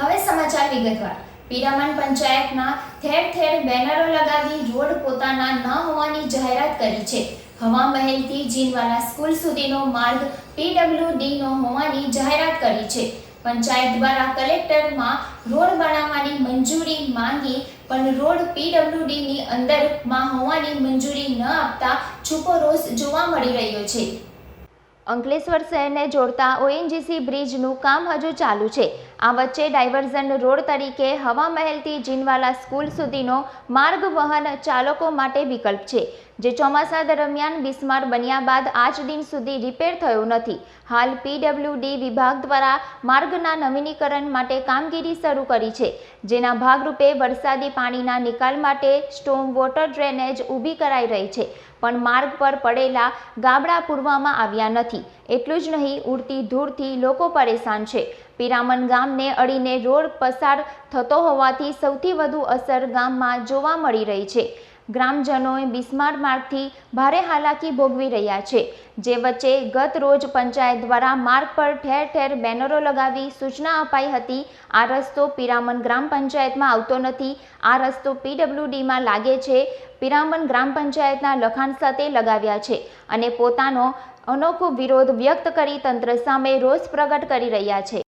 હવે સમાચાર વિગતવાર. પીરામણ પંચાયતમાં ઠેર ઠેર બેનરો લગાવી રોડ પોતાના ન હોવાની જાહેરાત કરી છે. હવા મહેલથી જીનવાલા સ્કૂલ સુધીનો માર્ગ પીડબ્લ્યુડીનો હોવાની જાહેરાત કરી છે. પંચાયત દ્વારા કલેક્ટરમાં રોડ બનાવવાની મંજૂરી માંગી, પણ રોડ પીડબ્લ્યુડીની અંદરમાં હોવાની મંજૂરી ન આપતા છૂપો રોષ જોવા મળી રહ્યો છે. અંકલેશ્વર શહેરને જોડતા ઓએનજીસી બ્રિજનું કામ હજુ ચાલુ છે. આ વચ્ચે ડાયવર્ઝન રોડ તરીકે હવા મહેલથી જીનવાલા સ્કૂલ સુધીનો માર્ગ વાહન ચાલકો માટે વિકલ્પ છે. જે ચોમાસા દરમિયાન બિસ્માર બન્યા બાદ આજ દિન સુધી રિપેર થયો નથી. હાલ પીડબ્લ્યુડી વિભાગ દ્વારા માર્ગના નવીનીકરણ માટે કામગીરી શરૂ કરી છે, જેના ભાગરૂપે વરસાદી પાણીના નિકાલ માટે સ્ટોમ વોટર ડ્રેનેજ ઊભી કરાઈ રહી છે, પણ માર્ગ પર પડેલા ગાબડા પૂરવામાં આવ્યા નથી. એટલું જ નહીં, ઉડતી ધૂળથી લોકો પરેશાન છે. પિરામણ ગામને અડીને રોડ પસાર થતો હોવાથી સૌથી વધુ અસર ગામમાં જોવા મળી રહી છે. ગ્રામજનોએ બિસ્માર માર્ગથી ભારે હાલાકી ભોગવી રહ્યા છે, જે વચ્ચે ગત રોજ પંચાયત દ્વારા માર્ગ પર ઠેર ઠેર બેનરો લગાવી સૂચના અપાઈ હતી, આ રસ્તો પિરામણ ગ્રામ પંચાયતમાં આવતો નથી, આ રસ્તો પીડબ્લ્યુડીમાં લાગે છે પિરામણ ગ્રામ પંચાયતના લખાણ સાથે લગાવ્યા છે અને પોતાનો અનોખો વિરોધ વ્યક્ત કરી તંત્ર સામે રોષ પ્રગટ કરી રહ્યા છે.